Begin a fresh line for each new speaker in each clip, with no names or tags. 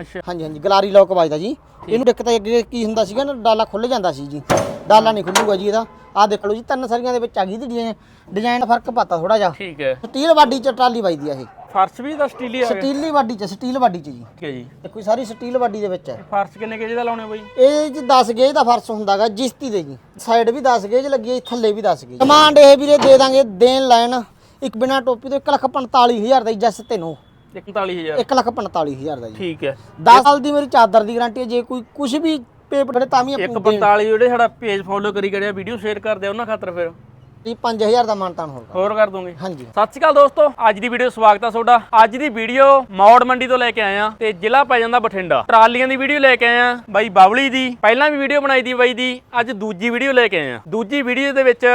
ਅੱਛਾ।
ਹਾਂਜੀ ਹਾਂਜੀ ਗਲਾਰੀ ਲੋਕ ਵੱਜਦਾ ਜੀ। ਇਹਨੂੰ ਦਿੱਕਤ ਅੱਗੇ ਕੀ ਹੁੰਦਾ ਸੀਗਾ ਨਾ ਡਾਲਾ ਖੁੱਲ ਜਾਂਦਾ ਸੀ ਜੀ। ਡਾਲਾ ਨਹੀਂ ਖੁੱਲੂਗਾ ਜੀ ਇਹਦਾ। ਆਹ ਦੇਖ ਲਓ ਜੀ ਤਿੰਨ ਸਰੀਆਂ ਦੇ ਵਿੱਚ ਆ ਗਈ ਦੀ ਡਿਜ਼ਾਈਨ ਡਿਜ਼ਾਈਨ ਦਾ ਫ਼ਰਕ ਪਾਤਾ ਥੋੜਾ ਜਿਹਾ।
ਠੀਕ ਹੈ।
ਸਟੀਲ ਬਾਡੀ ਚ ਟਰਾਲੀ ਵੱਜਦੀ ਆ ਇਹ।
ਫਰਸ਼ ਵੀ ਦਾ ਸਟੀਲੀ ਆ ਗਿਆ।
ਸਟੀਲੀ ਬਾਡੀ ਚ ਸਟੀਲ ਬਾਡੀ ਚ ਜੀ।
ਠੀਕ ਹੈ ਜੀ।
ਦੇਖੋ ਜੀ, ਸਾਰੀ ਸਟੀਲ ਬਾਡੀ ਦੇ ਵਿੱਚ ਹੈ।
ਫਰਸ਼ ਕਿੰਨੇ ਕੇਜੀ ਦਾ ਲਾਉਣੇ ਬਾਈ?
ਇਹ ਜੀ 10 ਗੇਜ ਦਾ ਫਰਸ਼ ਹੁੰਦਾਗਾ ਜਿਸਤੀ ਦੇ ਜੀ। ਸਾਈਡ ਵੀ 10 ਗੇਜ ਲੱਗੀ ਹੈ ਥੱਲੇ ਵੀ 10 ਗੇਜ ਕਮਾਂਡ ਇਹ ਵੀਰੇ ਦੇ ਦਾਂਗੇ ਦੇਣ ਲੈਣ। ਇੱਕ ਬਿਨਾ ਟੋਪੀ ਤੋਂ 1 ਲੱਖ 45000 ਦਾ ਜਸ ਤੈਨੂੰ।
41000
1 ਲੱਖ 45000 ਦਾ ਜੀ।
ਠੀਕ ਹੈ।
10 ਸਾਲ ਦੀ ਮੇਰੀ ਚਾਦਰ ਦੀ ਗਾਰੰਟੀ ਹੈ ਜੇ ਕੋਈ ਕੁਝ ਵੀ ਪੇਪਰ ਤਾਂ ਵੀ ਆਪਣੀ
145 ਜਿਹੜੇ ਸਾਡਾ ਪੇਜ ਫੋਲੋ ਕਰੀ ਗੜਿਆ ਵੀਡੀਓ ਸ਼ੇਅਰ ਕਰਦੇ ਉਹਨਾਂ ਖਾਤਰ ਫਿਰ।
ਜੀ 5000 ਦਾ ਮਾਨਤਾਨ ਹੋਊਗਾ।
ਹੋਰ ਕਰ ਦੋਗੇ।
ਹਾਂਜੀ।
ਸਤਿ ਸ਼੍ਰੀ ਅਕਾਲ ਦੋਸਤੋ ਅੱਜ ਦੀ ਵੀਡੀਓ ਸਵਾਗਤ ਆ ਤੁਹਾਡਾ। ਅੱਜ ਦੀ ਵੀਡੀਓ ਮੌੜ ਮੰਡੀ ਤੋਂ ਲੈ ਕੇ ਆਏ ਆ ਤੇ ਜ਼ਿਲ੍ਹਾ ਪੈ ਜਾਂਦਾ ਬਠਿੰਡਾ। ਟਰਾਲੀਆਂ ਦੀ ਵੀਡੀਓ ਲੈ ਕੇ ਆਏ ਆ ਬਾਈ ਬਾਵਲੀ ਦੀ ਪਹਿਲਾਂ ਵੀ ਵੀਡੀਓ ਬਣਾਈ ਦੀ ਬਾਈ ਦੀ ਅੱਜ ਦੂਜੀ ਵੀਡੀਓ ਲੈ ਕੇ ਆਏ ਆ। ਦੂਜੀ ਵੀਡੀਓ ਦੇ ਵਿੱਚ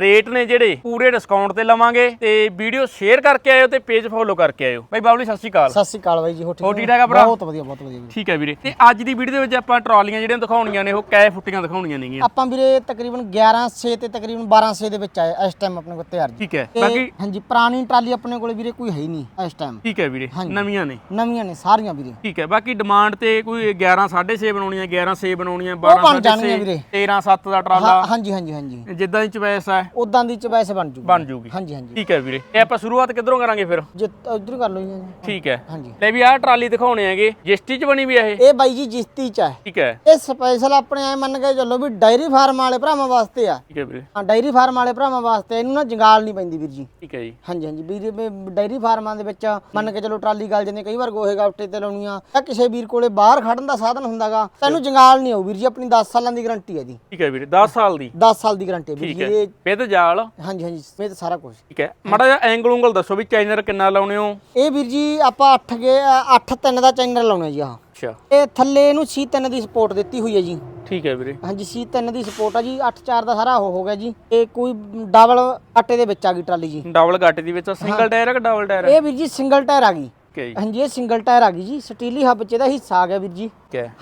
ਰੇਟ ਨੇ ਜਿਹੜੇ ਪੂਰੇ ਡਿਸਕਾਊਂਟ ਤੇ ਲਵਾਂਗੇ ਤੇ ਵੀਡੀਓ ਸ਼ੇਅਰ ਕਰਕੇ ਆਇਓ ਤੇ ਪੇਜ ਫੋਲੋ ਕਰਕੇ ਆਇਓ। ਬਾਈ ਬਾਵਲੀ ਸਤਿ ਸ਼੍ਰੀ ਅਕਾਲ।
ਸਤਿ ਸ੍ਰੀ ਅਕਾਲ ਬਾਈ ਜੀ ਹੋ ਠੀਕ ਹੋ?
ਠੀਕ ਠਾਕ ਆ ਭਰਾ?
ਬਹੁਤ ਵਧੀਆ ਬਹੁਤ ਵਧੀਆ।
ਠੀਕ ਹੈ ਵੀਰੇ। ਤੇ ਅੱਜ ਦੀ ਵੀਡੀਓ ਦੇ ਵਿੱਚ ਆਪਾਂ ਟਰਾਲੀਆਂ ਜਿਹੜੀਆਂ ਦਿਖਾਉਣੀਆਂ ਨੇ ਉਹ ਕੈ ਫੁੱਟੀਆਂ ਦਿਖਾਉਣੀਆਂ ਨੇਗੀਆਂ।
ਆਪਾਂ ਵੀਰੇ ਤਕਰੀਬਨ 11 6 ਤੇ ਤਕਰੀਬਨ 12 6 ਦੇ ਵਿੱਚ ਆਏ ਇਸ ਟਾਈਮ ਆਪਣੇ ਕੋਲ ਤਿਆਰ ਜੀ।
ਠੀਕ ਹੈ।
ਤੇ
ਬਾਕੀ
ਹਾਂਜੀ ਪੁਰਾਣੀ ਟਰਾਲੀ ਆਪਣੇ ਕੋਲੇ ਵੀਰੇ ਕੋਈ ਹੈ ਹੀ ਨਹੀਂ ਇਸ ਟਾਈਮ
ਠੀਕ ਹੈ ਵੀਰੇ ਨਵੀਆਂ ਨੇ।
ਨਵੀਆਂ ਨੇ ਸਾਰੀਆਂ ਵੀਰੇ।
ਠੀਕ ਹੈ ਬਾਕੀ ਡਿਮਾਂਡ ਤੇ ਕੋਈ 11 6.5 ਬਣਾਉਣੀਆਂ 11 6 ਬਣਾਉਣੀਆਂ
ਬਣ
12
ਜਾਣਗੀਆਂ ਵੀਰੇ।
13 7 ਦਾ ਟਰਾਲਾ।
ਹਾਂ- ਹਾਂਜੀ ਹਾਂਜੀ ਹਾਂਜੀ।
ਜਿੱਦਾਂ ਦੀ ਚੁਆਇਸ ਹੈ।
ਉਦਾਂ ਦੀ ਚਵਾਇਸ ਬਣ ਜੂਗੀ।
ਬਣ ਜੂਗੀ।
ਹਾਂਜੀ ਹਾਂਜੀ।
ਠੀਕ ਹੈ ਵੀਰੇ। ਇਹ ਆਪਾਂ ਸ਼ੁਰੂਆਤ ਕਿੱਧਰੋਂ ਕਰਾਂਗੇ ਫਿਰ?
ਜੇ ਉਧਰ ਕਰ ਲਓ ਜੀ।
ਠੀਕ ਹੈ।
ਹਾਂਜੀ।
ਲੈ ਵੀ ਆਹ ਟਰਾਲੀ ਦਿਖਾਉਣੇ ਹੈਗੇ। ਜਿਸਟੀ ਚ ਬਣੀ ਵੀ ਆ ਇਹ?
ਇਹ ਬਾਈ ਜੀ ਜਿਸਤੀ ਚ ਹੈ।
ਠੀਕ ਹੈ।
ਇਹ ਸਪੈਸ਼ਲ ਆਪਣੇ ਐ ਮੰਨ ਕੇ ਚੱਲੋ ਵੀ ਡਾਇਰੀ ਫਾਰਮ ਵਾਲੇ ਭਰਾਵਾਂ ਵਾਸਤੇ ਆ।
ਠੀਕ ਹੈ ਵੀਰੇ।
ਹਾਂ ਡਾਇਰੀ ਫਾਰਮ ਵਾਲੇ ਭਰਾਵਾਂ ਵਾਸਤੇ ਇਹਨੂੰ ਨਾ ਜੰਗਾਲ ਨਹੀਂ ਪੈਂਦੀ ਵੀਰ ਜੀ।
ਠੀਕ ਹੈ ਜੀ।
ਹਾਂਜੀ ਹਾਂਜੀ। ਵੀਰ ਵੀ ਡਾਇਰੀ ਫਾਰਮਾਂ ਦੇ ਵਿੱਚ ਮੰਨ ਕੇ ਚਲੋ ਟਰਾਲੀ ਗਲ ਜਾਂਦੇ ਕਈ ਵਾਰ ਗੋਹੇ ਗਾਵਟੇ ਤੇ ਲਾਉਣੀਆਂ ਜਾਂ ਕਿਸੇ ਵੀਰ ਕੋਲੇ ਬਾਹਰ ਖੜਨ ਦਾ ਸਾਧਨ ਹੁੰਦਾਗਾ ਤੈਨੂੰ ਜੰਗਾਲ ਨਹੀਂ ਆਉ ਵੀਰ ਜੀ ਆਪਣੀ 10 ਸਾਲਾਂ ਦੀ ਗਾਰੰਟੀ ਹੈ ਜੀ।
ਠੀਕ ਹੈ ਵੀਰੇ 10 ਸਾਲ ਦੀ।
10 ਸਾਲ ਦੀ ਗਾਰੰਟੀ ਹੈ ਵੀਰ
ਠੀਕ
ਜੀ
ਹੈ।
ਇਹ
ਵਿਦ ਜਾਲ।
ਹਾਂਜੀ ਹਾਂਜੀ ਸਮੇਤ ਸਾਰਾ ਕੁਝ
ਠੀਕ ਹੈ। ਮਾੜਾ ਜਿਹਾ ਐਂਗਲ ਉਂਗਲ ਦੱਸੋ ਵੀ ਚਾਈਨਰ ਕਿੰਨਾ ਲਾਉਣੇ ਹੋ?
ਇਹ ਵੀਰ ਜੀ ਆਪਾਂ 8 ਗੇ 8 3 ਦਾ ਚੈਨਲ ਲਾਉਣਾ ਜੀ ਆਹ।
ਅੱਛਾ।
ਇਹ ਥੱਲੇ ਇਹਨੂੰ ਸੀ 3 ਦੀ ਸਪੋਰਟ ਦਿੱਤੀ ਹੋਈ ਹੈ ਜੀ।
ਠੀਕ ਹੈ ਵੀਰੇ।
ਹਾਂਜੀ ਸੀ 3 ਦੀ ਸਪੋਰਟ ਆ ਜੀ 8 4 ਦਾ ਸਾਰਾ ਉਹ ਹੋ ਗਿਆ ਜੀ। ਇਹ ਕੋਈ ਡਬਲ ਆਟੇ ਦੇ ਵਿੱਚ ਆ ਗਈ ਟਰਾਲੀ ਜੀ।
ਡਬਲ ਗੱਟ ਦੀ ਵਿੱਚ ਸਿੰਗਲ ਟਾਇਰ ਹੈ ਕਿ ਡਬਲ ਟਾਇਰ ਹੈ
ਇਹ ਵੀਰ ਜੀ ਸਿੰਗਲ ਟਾਇਰ ਆ ਗਈ। ਹਾਂਜੀ ਇਹ ਸਿੰਗਲ ਟਾਇਰ ਆ ਗਈ ਜੀ। ਸਟੀਲੀ ਹੱਬ ਚ ਇਹਦਾ ਹਿੱਸਾ ਆ ਗਿਆ ਵੀਰ ਜੀ।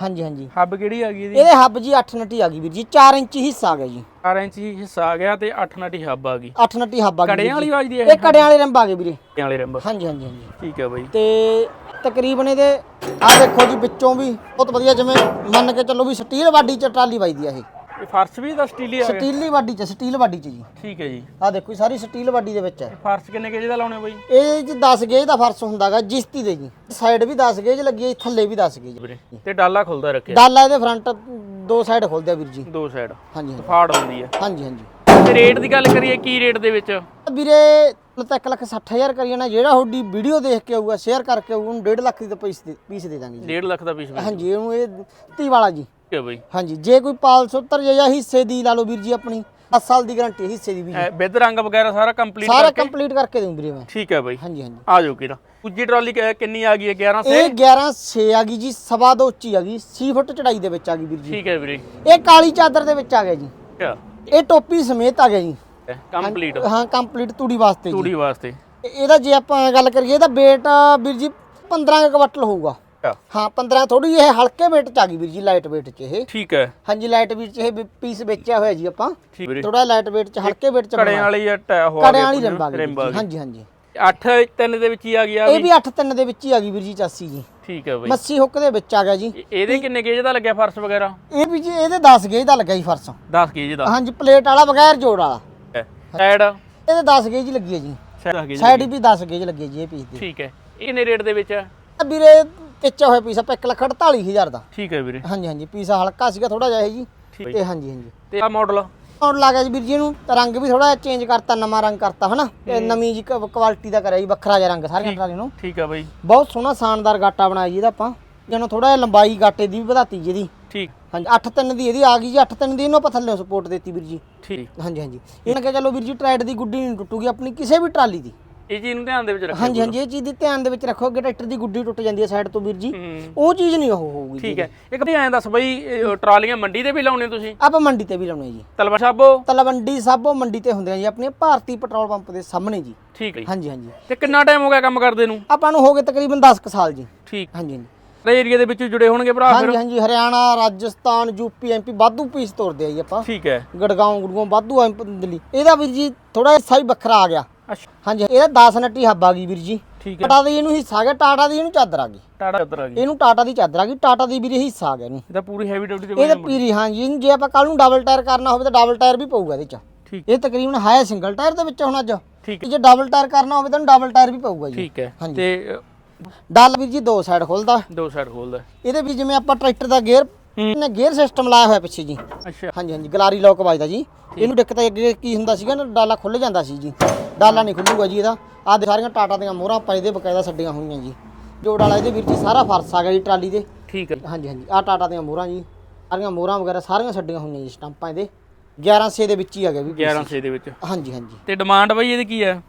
ਹਾਂਜੀ ਹਾਂਜੀ।
ਹੱਬ ਕਿਹੜੀ ਆ ਗਈ ਇਹਦੀ?
ਇਹਦੇ ਹੱਬ ਜੀ 8 ਨਟੀ ਆ ਗਈ ਵੀਰ ਜੀ। 4 ਇੰਚੀ ਹਿੱਸਾ ਆ ਗਿਆ ਜੀ।
4 ਇੰਚੀ ਹਿੱਸਾ ਆ ਗਿਆ ਤੇ 8 ਨਟੀ ਹੱਬ ਆ ਗਈ।
8 ਨਟੀ ਹੱਬ ਆ ਗਈ
ਕੜਿਆਂ ਵਾਲੀ ਵੱਜਦੀ ਹੈ
ਇਹ? ਕੜਿਆਂ ਵਾਲੇ ਰੰਬ ਆ ਗਏ ਵੀਰੇ।
ਇਹ ਵਾਲੇ ਰੰਬ।
ਹਾਂਜੀ ਹਾਂਜੀ ਹਾਂਜੀ।
ਠੀਕ ਹੈ ਬਾਈ।
ਤੇ ਤਕਰੀਬਨ ਇਹਦੇ ਆ ਦੇਖੋ ਜੀ ਵਿੱਚੋਂ ਵੀ ਬਹੁਤ ਵਧੀਆ ਜਿਵੇਂ ਮੰਨ ਕੇ ਚੱਲੋ ਵੀ ਸਟੀਲ ਬਾਡੀ ਚ ਟਰਾਲੀ ਵੱਜਦੀ ਆ ਇਹ।
ਇਹ ਫਰਸ਼ ਵੀ ਦਾ ਸਟੀਲੀ ਆ ਗਿਆ?
ਸਟੀਲੀ ਬਾਡੀ ਚ ਸਟੀਲ ਬਾਡੀ ਚ ਜੀ।
ਠੀਕ ਹੈ ਜੀ।
ਆ ਦੇਖੋ ਜੀ, ਸਾਰੀ ਸਟੀਲ ਬਾਡੀ ਦੇ ਵਿੱਚ ਹੈ।
ਫਰਸ਼ ਕਿੰਨੇ ਕੇਜੀ ਦਾ ਲਾਉਣੇ ਬਾਈ?
ਇਹ ਜੀ 10 ਗੇਜ ਦਾ ਫਰਸ਼ ਹੁੰਦਾਗਾ ਜਿਸਤੀ ਦੇ ਜੀ। ਸਾਈਡ ਵੀ 10 ਗੇਜ ਲੱਗੀ ਹੈ ਥੱਲੇ ਵੀ 10 ਗੇਜ
ਵੀਰੇ ਤੇ ਡਾਲਾ ਖੁੱਲਦਾ ਰੱਖਿਆ?
ਡਾਲਾ ਇਹਦੇ ਫਰੰਟ ਦੋ ਸਾਈਡ ਖੁੱਲਦੇ ਆ ਵੀਰ ਜੀ।
ਦੋ ਸਾਈਡ
ਹਾਂਜੀ ਹਾਂਜੀ।
ਫਾੜ ਹੁੰਦੀ ਹੈ।
ਹਾਂਜੀ ਹਾਂਜੀ।
ਤੇ ਰੇਟ ਦੀ ਗੱਲ ਕਰੀਏ ਕੀ ਰੇਟ ਦੇ ਵਿੱਚ?
ਵੀਰੇ ਤਾਂ 1 ਲੱਖ 60000 ਕਰੀ ਜਾਣਾ ਜਿਹੜਾ ਤੁਹਾਡੀ ਵੀਡੀਓ ਦੇਖ ਕੇ ਆਊਗਾ ਸ਼ੇਅਰ ਕਰਕੇ ਆਊਗਾ ਉਹਨੂੰ 1.5 ਲੱਖ ਦੀ ਤਾਂ ਪੀਸ ਦੇ ਪੀਸ ਦੇ ਦਾਂਗੇ ਜੀ।
1.5 ਲੱਖ ਦਾ ਪੀਸ
ਹਾਂਜੀ ਇਹਨੂੰ ਇਹ 30 ਵਾਲਾ ਜੀ।
ਠੀਕ ਹੈ ਬਾਈ।
ਹਾਂਜੀ ਜੇ ਕੋਈ 570 ਜਾਂ ਹਿੱਸੇ ਦੀ ਲਾ ਲਓ ਵੀਰ ਜੀ ਆਪਣੀ 10 ਸਾਲ ਦੀ ਗਾਰੰਟੀ ਹਿੱਸੇ ਦੀ ਵੀ।
ਵਿਦ ਰੰਗ ਵਗੈਰਾ ਸਾਰਾ ਕੰਪਲੀਟ
ਸਾਰਾ ਕੰਪਲੀਟ ਕਰਕੇ ਦਊਂ ਵੀਰੇ ਮੈਂ।
ਠੀਕ ਹੈ ਬਾਈ।
ਹਾਂਜੀ ਹਾਂਜੀ।
ਆ ਜਾਓ ਕਿਰਾ ਦੂਜੀ ਟਰਾਲੀ ਕਿੰਨੀ ਆ ਗਈ ਹੈ? 11 ਸੇ?
ਇਹ 11 6 ਆ ਗਈ ਜੀ ਸਵਾ ਦੋ ਉੱਚੀ ਆ ਗਈ। 6 ਫੁੱਟ ਚੜਾਈ ਦੇ ਵਿੱਚ ਆ ਗਈ ਵੀਰ ਜੀ।
ਠੀਕ ਹੈ ਵੀਰੇ।
ਇਹ ਕਾਲੀ ਚਾਦਰ ਦੇ ਵਿੱਚ ਆ ਗਿਆ ਜੀ। ਇਹ ਟੋਪੀ ਸਮੇਤ ਆ ਗਿਆ ਜੀ
ਕੰਪਲੀਟ
ਹਾਂ ਕੰਪਲੀਟ ਤੂੜੀ ਵਾਸਤੇ ਜੀ।
ਤੂੜੀ ਵਾਸਤੇ।
ਇਹ- ਇਹਦਾ ਜੇ ਆਪਾਂ ਗੱਲ ਕਰੀਏ ਤਾਂ weight ਵੀਰ ਜੀ 15 ਕੁ ਕੁਇੰਟਲ ਹੋਊਗਾ ਹਾਂ 15 ਥੋੜੀ ਇਹ ਹਲਕੇ weight ਚ ਆ ਗਈ ਵੀਰ ਜੀ ਲਾਈਟ weight ਚ ਇਹ।
ਠੀਕ ਹੈ।
ਹਾਂਜੀ ਲਾਈਟ weight ਚ ਇਹ ਪੀਸ ਵੇਚਿਆ ਹੋਇਆ ਜੀ ਆਪਾਂ। ਥੋੜਾ ਲਾਈਟ weight ਚ ਹਲਕੇ weight ਚ
ਕੜਿਆਂ ਵਾਲੀ ਟੈ ਹੋ
ਕੜਿਆਂ ਵਾਲੀ ਰਿੰਬ ਹਾਂਜੀ ਹਾਂਜੀ।
8 3 ਦੇ ਵਿੱਚ ਹੀ ਆ ਗਿਆ
ਇਹ
ਵੀ?
ਵੀ 8 3 ਦੇ ਵਿੱਚ ਹੀ ਆ ਗਈ ਵੀਰ ਜੀ 84 ਜੀ।
ਠੀਕ ਹੈ ਬਾਈ।
ਮੱਸੀ ਹੁੱਕ ਦੇ ਵਿੱਚ ਆ ਗਿਆ ਜੀ।
ਇਹ- ਇਹਦੇ ਕਿੰਨੇ ਗੇਜ ਦਾ ਲੱਗਿਆ ਫਰਸ਼ ਵਗੈਰਾ?
ਇਹ ਵੀ ਜੀ ਇਹਦੇ 10 ਗੇਜ ਦਾ ਲੱਗਾ ਜੀ ਫਰਸ਼।
10 ਗੇਜ ਦਾ?
ਹਾਂਜੀ ਪਲੇਟ ਵਾਲਾ ਬਗੈਰ ਜੋੜ ਵਾਲਾ।
ਸਾਈਡ
ਇਹਦੇ 10 ਗੇਜ ਹੀ ਲੱਗੀ ਹੈ ਜੀ।
ਸਾਈਡ ਗੇਜ
ਸਾਈਡ ਵੀ 10 ਗੇਜ ਲੱਗੀ ਹੈ ਜੀ ਇਹ ਪੀਸ ਦੀ।
ਠੀਕ ਹੈ। ਇਹ ਕਿੰਨੇ ਰੇਟ ਦੇ ਵਿੱਚ ਹੈ
ਇਹ ਵੀਰੇ ਕੱਚਾ ਹੋਇਆ ਪੀਸ ਆਪਾਂ 1 ਲੱਖ 48000 ਦਾ।
ਠੀਕ ਹੈ ਵੀਰੇ।
ਹਾਂਜੀ ਹਾਂਜੀ ਪੀਸ ਹਲਕਾ ਸੀਗਾ ਥੋੜਾ ਜਿਹਾ ਇਹ ਜੀ। ਤੇ ਹਾਂਜੀ ਹਾਂਜੀ।
ਤੇ ਆ ਮਾਡਲ
ਹੁਣ ਲਾ ਗਿਆ ਜੀ ਵੀਰ ਜੀ ਇਹਨੂੰ ਰੰਗ ਵੀ ਥੋੜਾ ਚੇਂਜ ਕਰਤਾ ਨਵਾਂ ਰੰਗ ਕਰਤਾ ਹਨਾ? ਤੇ ਨਵੀਂ ਜੀ ਕੁਆਲਿਟੀ ਦਾ ਕਰਿਆ ਜੀ ਵੱਖਰਾ ਜਿਹਾ ਰੰਗ ਸਾਰੀਆਂ ਟਰਾਲੀ ਨੂੰ
ਠੀਕ ਹੈ ਬਾਈ।
ਬਹੁਤ ਸੋਹਣਾ ਸ਼ਾਨਦਾਰ ਗਾਟਾ ਬਣਾਇਆ ਜੀ ਇਹਦਾ ਆਪਾਂ। ਜਿਹਨੂੰ ਥੋੜਾ ਜਿਹਾ ਲੰਬਾਈ ਗਾਟੇ ਦੀ ਵੀ ਵਧਾਤੀ ਜੀ ਇਹਦੀ।
ਠੀਕ।
ਹਾਂਜੀ 8 3 ਦੀ ਇਹਦੀ ਆ ਗਈ ਜੀ 8 3 ਦੀ ਇਹਨੂੰ ਆਪਾਂ ਥੱਲੇ ਸਪੋਰਟ ਦਿੱਤੀ ਵੀਰ ਜੀ।
ਠੀਕ।
ਹਾਂਜੀ ਹਾਂਜੀ। ਇਹਨਾਂ ਕਿ ਚਲੋ ਵੀਰ ਜੀ ਟਰੈਡ ਦੀ ਗੁੱਡੀ ਨਹੀਂ ਟੁੱਟੂਗੀ ਆਪਣੀ ਕਿਸੇ ਵੀ ਟਰਾਲੀ ਦੀ।
ਇਹ ਚੀਜ਼ ਨੂੰ ਧਿਆਨ ਦੇ ਵਿੱਚ ਰੱਖੋ
ਹਾਂਜੀ ਹਾਂਜੀ ਇਹ ਚੀਜ਼ ਦੀ ਧਿਆਨ ਦੇ ਵਿੱਚ ਰੱਖੋ ਕਿ ਟਰੈਕਟਰ ਦੀ ਗੁੱਡੀ ਟੁੱਟ ਜਾਂਦੀ ਹੈ ਸਾਈਡ ਤੋਂ ਵੀਰ ਜੀ। ਉਹ ਚੀਜ਼ ਨਹੀਂ ਉਹ ਹੋਊਗੀ।
ਠੀਕ ਹੈ। ਇੱਕ ਤੇ ਐਂ ਦੱਸ ਬਈ ਟਰਾਲੀਆਂ ਮੰਡੀ ਤੇ ਵੀ ਲਾਉਣੇ ਤੁਸੀਂ?
ਆਪਾਂ ਮੰਡੀ ਤੇ ਵੀ ਲਾਉਣੇ ਜੀ।
ਤਲਵਾ ਸਾਬੋ?
ਤਲਵੰਡੀ ਸਾਬੋ ਮੰਡੀ ਤੇ ਹੁੰਦੇ ਆ ਜੀ ਆਪਣੀਆਂ ਭਾਰਤੀ ਪੈਟਰੋਲ ਪੰਪ ਦੇ ਸਾਹਮਣੇ ਜੀ।
ਠੀਕ ਹੈ।
ਹਾਂਜੀ ਹਾਂਜੀ।
ਤੇ ਕਿੰਨਾ ਟਾਈਮ ਹੋ ਗਿਆ ਕੰਮ ਕਰਦੇ ਨੂੰ?
ਆਪਾਂ ਨੂੰ ਹੋ ਗਏ ਤਕਰੀਬਨ 10 ਕੁ ਸਾਲ ਜੀ।
ਠੀਕ।
ਹਾਂਜੀ ਹਾਂਜੀ।
ਤੇ ਏਰੀਆ ਦੇ ਵਿੱਚ ਜੁੜੇ ਹੋਣਗੇ ਭਰਾ ਫਿਰ?
ਹਾਂਜੀ ਹਾਂਜੀ। ਹਰਿਆਣਾ ਰਾਜਸਥਾਨ ਯੂਪੀ ਐਮਪੀ ਵਾਧੂ ਪੀਸ ਤੋਰਦੇ ਆ ਜੀ ਆਪਾਂ।
ਠੀਕ ਹੈ।
ਗੜਗਾਉਂ ਗੁੜਗਾਉਂ ਵਾਧੂ ਆ ਦਿੱਲੀ। ਇਹਦਾ ਵੀਰ ਜੀ ਥੋੜਾ ਜਿਹਾ ਸਾਈ ਵੱਖਰਾ ਆ ਗਿਆ।
ਅੱਛਾ।
ਹਾਂਜੀ ਇਹਦਾ 10 ਨੱਟੀ ਹੱਬ ਆ ਗਈ ਵੀਰ ਜੀ।
ਠੀਕ ਹੈ।
ਟਾਟਾ ਦੀ ਇਹਨੂੰ ਹਿੱਸਾ ਆ ਗਿਆ ਟਾਟਾ ਦੀ ਇਹਨੂੰ ਚਾਦਰ ਆ ਗਈ।
ਟਾਟਾ ਉੱਧਰ ਆ ਗਈ।
ਇਹਨੂੰ ਟਾਟਾ ਦੀ ਚਾਦਰ ਆ ਗਈ ਟਾਟਾ ਦੀ ਵੀਰੇ ਹਿੱਸਾ ਆ ਗਿਆ ਇਹਨੂੰ।
ਇਹ ਤਾਂ ਪੂਰੀ ਹੈਵੀ ਡਿਊਟੀ ਤੇ
ਇਹ ਤਾਂ ਪੀਰੀ ਹਾਂਜੀ ਇਹਨੂੰ ਜੇ ਆਪਾਂ ਕੱਲ ਨੂੰ ਡਬਲ ਟਾਇਰ ਕਰਨਾ ਹੋਵੇ ਤਾਂ ਡਬਲ ਟਾਇਰ ਵੀ ਪਊਗਾ ਇਹਦੇ ਚ।
ਠੀਕ।
ਇਹ ਤਕਰੀਬਨ ਹੈ ਸਿੰਗਲ ਟਾਇਰ ਦੇ ਵਿੱਚ ਹੁਣ ਅੱਜ।
ਠੀਕ
ਜੇ ਡਬਲ ਟਾਇਰ ਕਰਨਾ ਹੋਵੇ ਤਾਂ ਡਬਲ ਟਾਇਰ ਵੀ ਪਊਗਾ ਜੀ।
ਠੀਕ ਹੈ। ਤੇ
ਡਲ ਵੀਰ ਜੀ ਦੋ ਸਾਈਡ ਖੁੱਲਦਾ।
ਦੋ ਸਾਈਡ ਖੋਲਦਾ।
ਇਹਦੇ ਵੀ ਜਿਵੇਂ ਆਪਾਂ ਟਰੈਕਟਰ ਦਾ ਗੇਅਰ ਇਹਨੇ ਗੇਅਰ ਸਿਸਟਮ ਲਾਇਆ ਹੋਇਆ ਪਿੱਛੇ ਜੀ।
ਅੱਛਾ।
ਹਾਂਜੀ ਹਾਂਜੀ ਗਲਾਰੀ ਲੋਕ ਵੱਜਦਾ ਜੀ। ਇਹਨੂੰ ਦਿੱਕਤ ਅੱਗੇ ਕੀ ਹੁੰਦਾ ਸੀਗਾ ਨਾ ਡਾਲਾ ਖੁੱਲ ਜਾਂਦਾ ਸੀ ਜੀ। ਡਾਲਾ ਨਹੀਂ ਖੁੱਲੂਗਾ ਜੀ ਇਹਦਾ। ਆਹ ਦੇ ਸਾਰੀਆਂ ਟਾਟਾ ਦੀਆਂ ਮੋਹਰਾਂ ਆਪਾਂ ਇਹਦੇ ਬਕਾਇਦਾ ਛੱਡੀਆਂ ਹੋਈਆਂ ਜੀ। ਜੋ ਡਾਲਾ ਇਹਦੇ ਵੀਰ ਜੀ ਸਾਰਾ ਫਰਸ ਆ ਗਿਆ ਜੀ ਟਰਾਲੀ ਦੇ।
ਠੀਕ ਹੈ।
ਹਾਂਜੀ ਹਾਂਜੀ ਆਹ ਟਾਟਾ ਦੀਆਂ ਮੋਹਰਾਂ ਜੀ। ਸਾਰੀਆਂ ਮੋਹਰਾਂ ਵਗੈਰਾ ਸਾਰੀਆਂ ਛੱਡੀਆਂ ਹੋਈਆਂ ਜੀ ਸਟੰਪਾਂ ਇਹਦੇ। 1100 ਦੇ ਵਿੱਚ ਹੀ ਆ ਗਿਆ ਵੀ
1100 ਦੇ ਵਿੱਚ।
ਹਾਂਜੀ ਹਾਂਜੀ।
ਤੇ ਡਿਮਾਂਡ ਬਈ ਇਹਦੀ ਕੀ ਹੈ?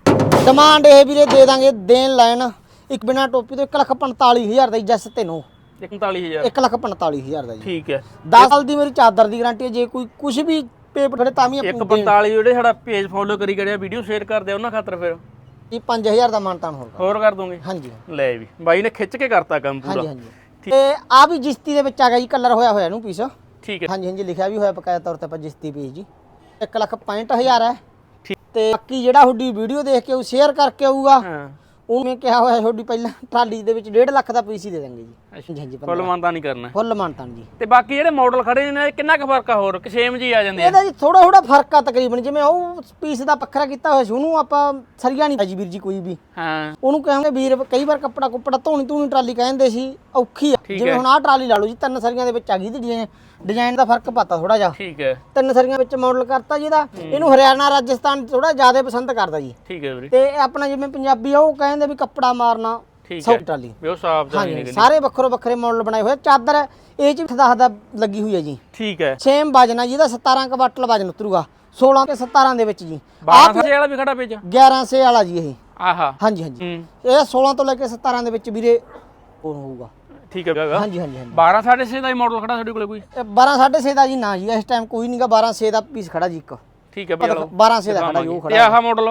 ਡਿਮਾਂਡ ਇਹ ਵੀਰੇ ਦੇ ਦਾਂਗੇ ਦੇਣ ਲੈਣ। ਇੱਕ ਬਿਨਾ ਟੋਪੀ ਤੋਂ 145000 ਦਾ ਜੀ ਜਸ ਤੈਨੂੰ।
41000
145000 ਦਾ ਜੀ।
ਠੀਕ ਹੈ।
10 ਸਾਲ ਦੀ ਮੇਰੀ ਚਾਦਰ ਦੀ ਗਾਰੰਟੀ ਹੈ ਜੇ ਕੋਈ ਕੁਝ ਵੀ ਪੇਪਰ ਖੜੇ ਤਾਂ ਵੀ ਆਪਣੀ
145 ਜਿਹੜੇ ਸਾਡਾ ਪੇਜ ਫੋਲੋ ਕਰੀ ਗੜਿਆ ਵੀਡੀਓ ਸ਼ੇਅਰ ਕਰਦੇ ਆ ਉਹਨਾਂ ਖਾਤਰ ਫਿਰ।
ਜੀ 5000 ਦਾ ਮਾਨਤਾਨ ਹੋਊਗਾ
ਹੋਰ ਕਰ ਦੋਗੇ?
ਹਾਂਜੀ।
ਲੈ ਵੀ। ਬਾਈ ਨੇ ਖਿੱਚ ਕੇ ਕਰਤਾ ਕੰਮ ਪੂਰਾ।
ਹਾਂਜੀ ਹਾਂਜੀ। ਤੇ ਆ ਵੀ ਜਿਸਤੀ ਦੇ ਵਿੱਚ ਆ ਗਿਆ ਜੀ ਕਲਰ ਹੋਇਆ ਹੋਇਆ ਇਹਨੂੰ ਪੀਸ
ਠੀਕ ਹੈ।
ਹਾਂਜੀ ਹਾਂਜੀ ਲਿਖਿਆ ਵੀ ਹੋਇਆ ਬਕਾਇਆ ਤੌਰ ਤੇ ਆਪਾਂ ਜਿਸਤੀ ਪੀਸ ਜੀ। 165000 ਹੈ।
ਠੀਕ।
ਤੇ ਬਾਕੀ ਜਿਹੜਾ ਤੁਹਾਡੀ ਵੀਡੀਓ ਦੇਖ ਕੇ ਉਹ ਸ਼ੇਅਰ ਕਰਕੇ ਆਊਗਾ
ਹਾਂ।
ਉਹਨੇ ਕਿਹਾ ਹੋਇਆ ਤੁਹਾਡੀ ਪਹਿਲਾਂ ਟਰਾਲੀ ਦੇ ਵਿੱਚ 1.5 ਲੱਖ ਦਾ ਪੀਸ ਹੀ ਦੇ ਦਾਂਗੇ ਜੀ। ਹਾਂਜੀ ਹਾਂਜੀ
ਫੁੱਲ ਮੰਨਦਾ ਨਹੀਂ ਕਰਨਾ।
ਫੁੱਲ ਮਾਨਤਾਨ ਜੀ।
ਤੇ ਬਾਕੀ ਜਿਹੜੇ ਮਾਡਲ ਖੜੇ ਨੇ ਇਹ ਕਿੰਨਾ ਕੁ ਫ਼ਰਕ ਆ ਹੋਰ? ਕਿ ਸੇਮ ਜੀ ਆ ਜਾਂਦੇ ਆ?
ਇਹਦਾ ਜੀ ਥੋੜਾ ਥੋੜਾ ਫ਼ਰਕ ਆ ਤਕਰੀਬਨ ਜਿਵੇਂ ਉਹ ਪੀਸ ਦਾ ਵੱਖਰਾ ਕੀਤਾ ਹੋਇਆ ਸੀ ਉਹਨੂੰ ਆਪਾਂ ਸਰੀਆ ਨਹੀਂ ਜੀ ਵੀਰ ਜੀ ਕੋਈ ਵੀ।
ਹਾਂ।
ਉਹਨੂੰ ਕਹਾਂਗੇ ਵੀਰ ਕਈ ਵਾਰ ਕੱਪੜਾ ਕੁੱਪੜਾ ਧੋਣੀ ਧੂਣੀ ਟਰਾਲੀ ਕਹਿੰਦੇ ਸੀ ਔਖੀ ਆ। ਜਿਵੇਂ। ਹੁਣ ਆਹ ਟਰਾਲੀ ਲਾ ਲਓ ਜੀ ਤਿੰਨ ਸਰੀਆਂ ਦੇ ਵਿੱਚ ਆ ਗਈ ਦੀ ਡਿਜ਼ਾਈਨ ਡਿਜ਼ਾਈਨ ਦਾ ਫ਼ਰਕ ਪਤਾ ਥੋੜਾ ਜਿਹਾ।
ਠੀਕ ਹੈ।
ਤਿੰਨ ਸਰੀਆਂ ਵਿੱਚ ਮਾਡਲ ਕਰਤਾ ਜਿਹਦਾ ਇਹਨੂੰ ਹਰਿਆਣਾ ਰਾਜਸਥਾਨ ਥੋੜਾ ਜ਼ਿਆਦਾ ਪਸੰਦ ਕਰਦਾ ਜੀ।
ਠੀਕ ਹੈ ਵੀਰੇ।
ਤੇ ਆਪਣਾ ਜਿਵੇਂ ਪੰਜਾਬੀ ਆ ਉਹ ਕਹਿੰਦੇ ਵੀ ਕੱਪੜਾ ਮਾਰਨਾ
ਠੀਕ
ਸੌ
ਹੈ
ਟਰਾਲੀ।
ਵੀ ਉਹ ਸਾਫ਼ ਨਹੀਂ
ਸਾਰੇ ਵੱਖਰੋ ਵੱਖਰੇ ਮਾਡਲ ਬਣਾਏ ਹੋਏ। ਚਾਦਰ ਇਹ ਚ ਦੱਸਦਾ ਲੱਗੀ ਹੋਈ ਹੈ ਜੀ।
ਠੀਕ ਹੈ।
ਸੇਮ ਵਜਨ ਜਿਹਦਾ 17 ਕ ਵਾਟਲ ਵਜਨ ਉਤਰੂਗਾ। 16 ਤੇ 17 ਦੇ ਵਿੱਚ ਜੀ।
12 ਸੌ ਵਾਲਾ ਵੀ ਖੜਾ ਪੇਜ।
11 ਸੇ ਵਾਲਾ ਜੀ ਇਹ।
ਆਹਾ।
ਹਾਂਜੀ ਹਾਂਜੀ। ਇਹ 16 ਤੋਂ ਲੈ ਕੇ 17 ਦੇ ਵਿੱਚ ਵੀਰੇ ਉਹ ਹੋਊਗਾ।
ਠੀਕ ਹੈ। ਹੈਗਾ
ਹਾਂਜੀ ਹਾਂਜੀ ਹਾਂਜੀ।
12 ਸਾਢੇ ਛੇ ਦਾ ਹੀ ਮਾਡਲ ਖੜਾ ਸਾਡੇ ਕੋਲੇ ਕੋਈ?
ਇਹ 12 6.5 ਦਾ ਜੀ ਨਾ ਜੀ ਇਸ ਟਾਈਮ ਕੋਈ ਨਹੀਂਗਾ 12 6 ਦਾ ਪੀਸ ਖੜਾ ਜੀ ਇੱਕ।
ਠੀਕ ਹੈ ਬਈ
12 6 ਦਾ ਖੜਾ ਜੀ ਉਹ
ਤੇ
ਖੜਾ
ਆਹ ਮਾਡਲ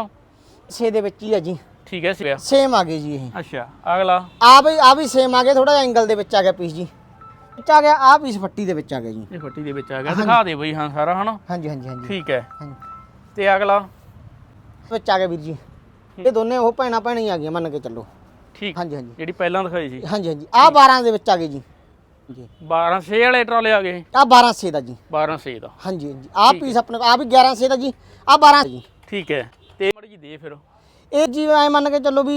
6 ਦੇ ਵਿੱਚ ਹੀ ਆ ਜੀ।
ਠੀਕ ਹੈ ਸਿਆ
ਸੇਮ ਆ ਗਏ ਜੀ ਇਹ।
ਅੱਛਾ ਅਗਲਾ।
ਆ ਬਈ ਆ ਵੀ ਸੇਮ ਆ ਗਏ ਥੋੜਾ ਜਿਹਾ ਐਂਗਲ ਦੇ ਵਿੱਚ ਆ ਗਿਆ ਪੀਸ ਜੀ। ਵਿੱਚ ਆ ਗਿਆ ਆ ਪੀਸ ਫੱਟੀ ਦੇ ਵਿੱਚ ਆ ਗਿਆ ਜੀ।
ਇਹ ਫੱਟੀ ਦੇ ਵਿੱਚ ਆ ਗਿਆ। ਦਿਖਾ ਦੇ ਬਈ ਹਾਂ ਸਾਰਾ ਹਨਾ?
ਹਾਂਜੀ ਹਾਂਜੀ ਹਾਂਜੀ।
ਠੀਕ ਹੈ। ਤੇ ਅਗਲਾ?
ਵਿੱਚ ਆ ਗਿਆ ਵੀਰ ਜੀ। ਇਹ ਦੋਨੇ ਉਹ ਭੈਣਾ ਭੈਣਾਂ ਆ ਗਈਆਂ ਮੰਨ ਕੇ ਚੱਲੋ।
ਠੀਕ।
ਹਾਂਜੀ ਹਾਂਜੀ।
ਜਿਹੜੀ ਪਹਿਲਾਂ ਦਿਖਾਈ ਸੀ।
ਹਾਂਜੀ ਹਾਂਜੀ। ਆ 12 ਦੇ ਵਿੱਚ ਆ ਗਏ ਜੀ। ਜੀ।
12 ਛੇ ਵਾਲੇ ਟਰਾਲੇ ਆ ਗਏ।
ਆ 12 ਸੇ ਦਾ ਜੀ।
12 ਛੇ ਦਾ।
ਹਾਂਜੀ ਹਾਂਜੀ। ਆ ਪੀਸ ਆਪਣੇ ਆ ਵੀ 11 ਸੇ ਦਾ ਜੀ। ਆ 12 ਜੀ।
ਠੀਕ ਹੈ। ਤੇ ਮੜੀ ਜੀ ਦੇ ਫਿਰ।
ਇਹ ਜੀ ਐ ਮੰਨ ਕੇ ਚੱਲੋ ਵੀ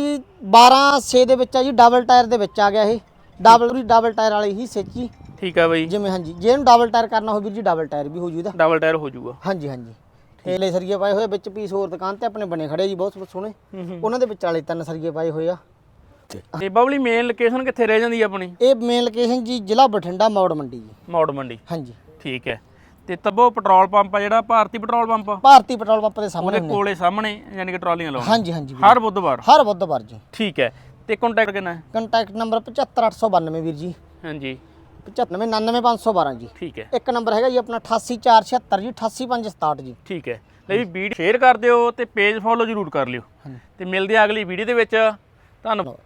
12 6 ਦੇ ਵਿੱਚ ਆ ਜੀ ਡਬਲ ਟਾਇਰ ਦੇ ਵਿੱਚ ਆ ਗਿਆ ਇਹ। ਡਬਲ ਡਬਲ ਟਾਇਰ ਵਾਲੇ ਹੀ ਜੀ
ਠੀਕ ਹੈ ਬਈ।
ਜਿਵੇਂ ਹਾਂਜੀ। ਜੇ ਇਹਨੂੰ ਡਬਲ ਟਾਇਰ ਕਰਨਾ ਹੋਵੇ ਜੀ ਡਬਲ ਟਾਇਰ ਵੀ ਹੋ ਜੂ ਇਹਦਾ।
ਡਬਲ ਟਾਇਰ ਹੋ ਜਾਊਗਾ
ਹਾਂਜੀ ਹਾਂਜੀ। ਥੇਲੇ ਸਰੀਏ ਪਾਏ ਹੋਏ ਵਿੱਚ ਪੀਸ ਹੋਰ ਦੁਕਾਨ ਤੇ ਆਪਣੇ ਬਣੇ ਖੜੇ ਜੀ ਬਹੁਤ ਸੋਹਣੇ। ਉਹਨਾਂ ਦੇ ਵਿੱਚ ਵਾਲੇ ਤਿੰਨ ਸਰੀਏ ਪਾਏ ਹੋਏ ਆ।
ਤੇ ਬਬਲੀ ਮੇਨ ਲੋਕੇਸ਼ਨ ਕਿੱਥੇ ਰਹਿ ਜਾਂਦੀ ਹੈ ਆਪਣੀ?
ਇਹ ਮੇਨ ਲੋਕੇਸ਼ਨ ਜੀ ਜ਼ਿਲ੍ਹਾ ਬਠਿੰਡਾ ਮੌੜ ਮੰਡੀ ਜੀ।
ਮੌੜ ਮੰਡੀ।
ਹਾਂਜੀ।
ਠੀਕ ਹੈ। ਤੇ ਤੱਬੋ ਪੈਟਰੋਲ ਪੰਪ ਆ ਜਿਹੜਾ Bharti petrol pump?
Bharti petrol pump ਦੇ ਸਾਹਮਣੇ
ਉਹਦੇ ਕੋਲੇ ਸਾਹਮਣੇ ਯਾਨੀ ਕਿ ਟਰਾਲੀਆਂ ਲਾਉਣ
ਹਾਂਜੀ ਹਾਂਜੀ।
ਹਰ ਬੁੱਧਵਾਰ?
ਹਰ ਬੁੱਧਵਾਰ ਜੀ।
ਠੀਕ ਹੈ। ਤੇ ਕੰਟੈਕਟ ਕਿੰਨਾ ਹੈ?
ਕੰਟੈਕਟ ਨੰਬਰ 75892 ਵੀਰ ਜੀ।
ਹਾਂਜੀ।
959512 ਜੀ।
ਠੀਕ ਹੈ।
ਇੱਕ ਨੰਬਰ ਹੈਗਾ ਜੀ ਆਪਣਾ 88476 ਜੀ 88567 ਜੀ।
ਠੀਕ ਹੈ। ਲੈ ਵੀ ਵੀਡੀਓ ਸ਼ੇਅਰ ਕਰ ਦਿਓ ਤੇ ਪੇਜ ਫੋਲੋ ਜ਼ਰੂਰ ਕਰ ਲਿਓ। ਤੇ ਮਿਲਦੇ ਆ ਅਗਲੀ ਵੀਡੀਓ ਦੇ ਵਿੱਚ। ਧੰਨਵਾਦ।